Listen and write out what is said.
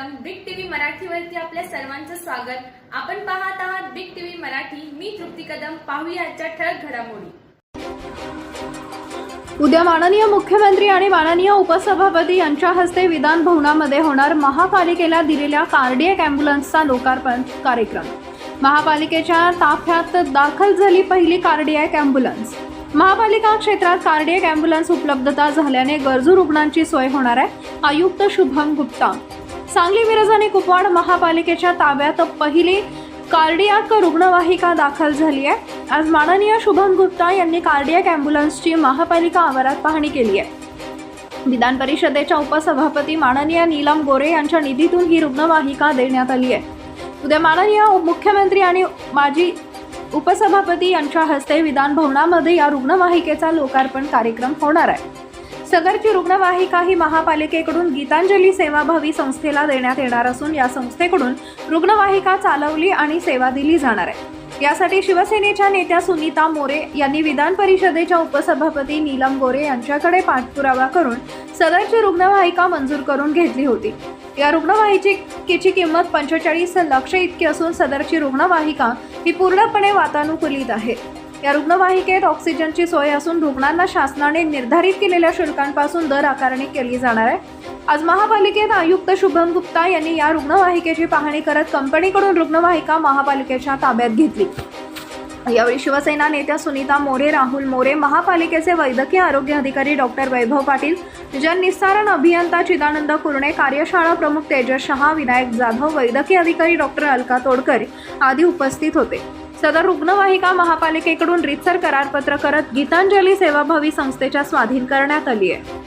मराठीवरती आपल्या सर्वांचं स्वागत. आपण पाहत आहात बिग टीव्ही मराठी. मी तृप्ती कदम. पाहूया आजच्या ठळक घडामोडी. उद्या माननीय मुख्यमंत्री आणि माननीय उपसभापती यांच्या हस्ते विधान भवनामध्ये होणार महापालिकेला दिलेल्या कार्डियक अँब्युलन्सचा लोकार्पण कार्यक्रम. महापालिकेच्या ताफ्यात दाखल झाली पहिली कार्डियक अँब्युलन्स. महापालिका क्षेत्रात कार्डियक अँब्युलन्स उपलब्धता झाल्याने गरजू रुग्णांची सोय होणार आहे. आयुक्त शुभम गुप्ता. सांगली मिरज आणि कुपवाड महापालिकेच्या ताब्यात पहिली कार्डियाक रुग्णवाहिका दाखल झाली आहे. आज माननीय शुभम गुप्ता यांनी कार्डियाक ॲम्ब्युलन्सची महापालिका आवारात पाहणी केली आहे. विधान परिषदेच्या उपसभापती माननीय नीलम गोरे यांच्या निधीतून ही रुग्णवाहिका देण्यात आली आहे. उद्या माननीय मुख्यमंत्री आणि माजी उपसभापती यांच्या हस्ते विधान भवनामध्ये या रुग्णवाहिकेचा लोकार्पण कार्यक्रम होणार आहे. सदरची रुग्णवाहिका ही महापालिकेकडून गीतांजली सेवाभावी संस्थेला देण्यात येणार असून या संस्थेकडून रुग्णवाहिका चालवली आणि सेवा दिली जाणार आहे. यासाठी शिवसेनेच्या नेत्या सुनीता मोरे यांनी विधान परिषदेच्या उपसभापती नीलम गोरे यांच्याकडे पाठपुरावा करून सदरची रुग्णवाहिका मंजूर करून घेतली होती. या रुग्णवाहिकेची किंमत पंचेचाळीस लक्ष इतकी असून सदरची रुग्णवाहिका ही पूर्णपणे वातानुकूलित आहे. या रुग्णवाहिकेत ऑक्सिजनची सोय असून रुग्णांना शासनाने निर्धारित केलेल्या शुल्कांपासून दर आकारणी केली जाणार आहे. आज महापालिकेत आयुक्त शुभम गुप्ता यांनी या रुग्णवाहिकेची पाहणी करत कंपनीकडून रुग्णवाहिका महापालिकेच्या ताब्यात घेतली. यावेळी शिवसेना नेत्या सुनीता मोरे राहुल मोरे महापालिकेचे वैद्यकीय आरोग्य अधिकारी डॉक्टर वैभव पाटील जननिस्सारण अभियंता चिदानंद कुर्णे कार्यशाळा प्रमुख तेजस शहा विनायक जाधव वैद्यकीय अधिकारी डॉक्टर अलका तोडकर आदी उपस्थित होते. सदर रुग्णवाहिका महापालिकेकडून रितसर करारपत्र करत गीतांजली सेवाभावी संस्थेच्या स्वाधीन करण्यात आली आहे.